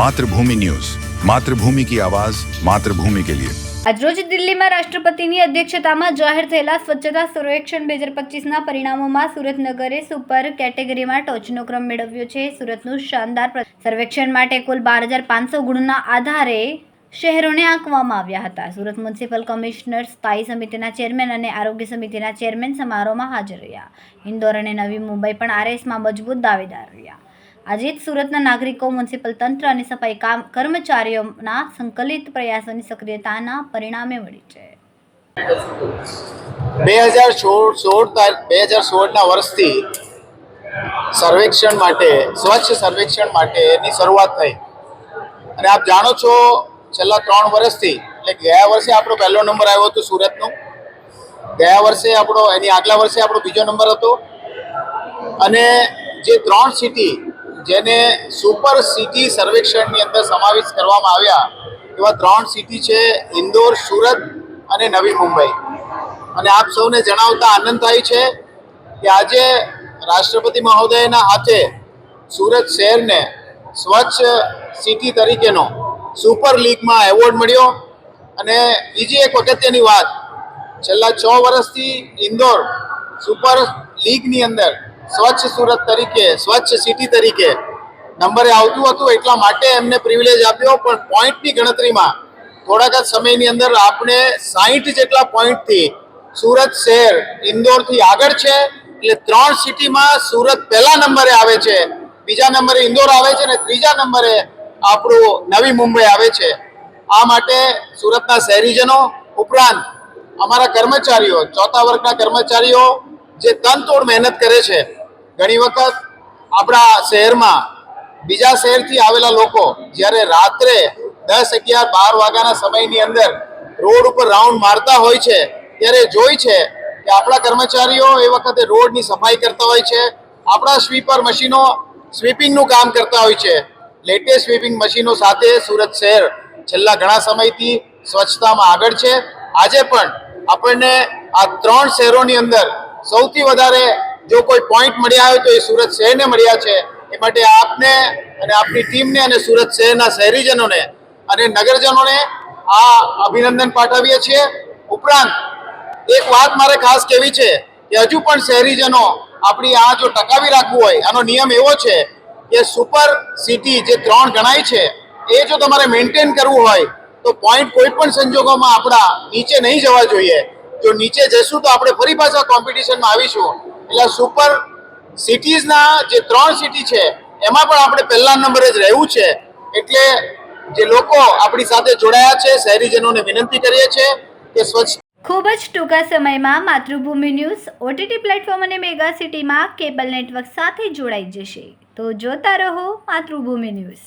Mathrubhumi news. Mathrubhumi કી આવાજ, માતૃભૂમિ કે લિયે. આજરોજ દિલ્હીમાં રાષ્ટ્રપતિની અધ્યક્ષતામાં જાહેર થયેલા સ્વચ્છતા સર્વેક્ષણ બે હજાર પચીસના પરિણામોમાં સુરત નગરે સુપર કેટેગરીમાં ટોચનો ક્રમ મેળવ્યો છે. સુરતનું શાનદાર સર્વેક્ષણ માટે કુલ બાર હજાર પાંચસો ગુણના આધારે શહેરોને આંકવામાં આવ્યા હતા. સુરત મ્યુનિસિપલ કમિશનર સ્થાયી સમિતિના ચેરમેન અને આરોગ્ય સમિતિના ચેરમેન સમારોહમાં હાજર રહ્યા. ઇન્દોર અને નવી મુંબઈ પણ આરએસમાં મજબૂત દાવેદાર રહ્યા. આજે જ સુરતના નાગરિકો, મ્યુનિસિપલ તંત્ર અને સફાઈ કામ કર્મચારીઓના સંકલિત પ્રયાસોની સક્રિયતાના પરિણામે મળી છે. બે હજાર સોળ સોળ બે હજાર સોળના વર્ષથી સર્વેક્ષણ માટે, સ્વચ્છ સર્વેક્ષણ માટેની શરૂઆત થઈ. અને આપ જાણો છો, છેલ્લા ત્રણ વર્ષથી, એટલે ગયા વર્ષે આપણો પહેલો નંબર આવ્યો હતો સુરતનો. ગયા વર્ષે આપણો, એની આગલા વર્ષે આપણો બીજો નંબર હતો. અને જે ત્રણ સિટી જેને સુપર સિટી સર્વેક્ષણની અંદર સમાવેશ કરવામાં આવ્યા એવા ત્રણ સિટી છે, ઇન્દોર, સુરત અને નવી મુંબઈ. અને આપ સૌને જણાવતા આનંદ થાય છે કે આજે રાષ્ટ્રપતિ મહોદયના હાથે સુરત શહેરને સ્વચ્છ સિટી તરીકેનો સુપર લીગમાં એવોર્ડ મળ્યો. અને બીજી એક અગત્યની વાત, છેલ્લા છ વર્ષથી ઇન્દોર સુપર લીગની અંદર સ્વચ્છ સુરત તરીકે, સ્વચ્છ સિટી તરીકે નંબરે આવતું હતું, એટલા માટે એમને પ્રિવિલેજ આપ્યો, પણ પોઈન્ટની ગણતરીમાં થોડાક જ સમયની અંદર આપણે સાહીઠ જેટલા પોઈન્ટથી સુરત શહેર ઇન્દોરથી આગળ છે, એટલે ત્રણ સિટીમાં સુરત પહેલા નંબરે આવે છે, બીજા નંબરે ઇન્દોર આવે છે અને ત્રીજા નંબરે આપણું નવી મુંબઈ આવે છે. આ માટે સુરતના શહેરીજનો ઉપરાંત અમારા કર્મચારીઓ, ચોથા વર્ગના કર્મચારીઓ જે તનતોડ મહેનત કરે છે ઘણી વખત આપણા શહેરમાં બીજા શહેરથી આવેલા લોકો જ્યારે રાત્રે દસ અગિયાર બાર વાગ્યાના સમયની અંદર રોડ ઉપર રાઉન્ડ મારતા હોય છે, ત્યારે જોઈ છે કે આપણા કર્મચારીઓ એ વખતે રોડની સફાઈ કરતા હોય છે, આપણા સ્વીપર મશીનો સ્વીપિંગનું કામ કરતા હોય છે. લેટેસ્ટ સ્વીપિંગ મશીનો સાથે સુરત શહેર છેલ્લા ઘણા સમયથી સ્વચ્છતામાં આગળ છે. આજે પણ આપણને આ ત્રણ શહેરોની અંદર સૌથી વધારે જો કોઈ પોઈન્ટ મળ્યા હોય તો એ સુરત શહેરને મળ્યા છે. એ માટે આપને અને આપની ટીમને અને સુરત શહેરના શહેરીજનોને અને નગરજનોને આ અભિનંદન પાઠવીએ છીએ. ઉપરાંત, એક વાત મારે ખાસ કહેવી છે કે હજુ પણ શહેરીજનો આપણી આ જો ટકાવી રાખવું હોય, આનો નિયમ એવો છે કે સુપર સિટી જે ત્રણ ગણાય છે, એ જો તમારે મેન્ટેન કરવું હોય, તો પોઈન્ટ કોઈ પણ સંજોગોમાં આપણા નીચે નહીં જવા જોઈએ. જો નીચે જશું તો આપણે ફરી પાછા કોમ્પિટિશનમાં આવીશું. એટલે સુપર સિટીઝના જે ત્રણ સિટી છે, એમાં પણ આપણે પહેલા નંબરે જ રહેવું છે. એટલે જે લોકો આપણી સાથે જોડાયા છે, શહેરીજનોને વિનંતી કરીએ છીએ કે સ્વચ્છ ખૂબ જ ટૂંકા સમયમાં માતૃભૂમિ ન્યૂઝ ઓટીટી પ્લેટફોર્મ અને મેગા સિટીમાં કેબલ નેટવર્ક સાથે જોડાઈ જશે. તો જોતા રહો માતૃભૂમિ ન્યૂઝ.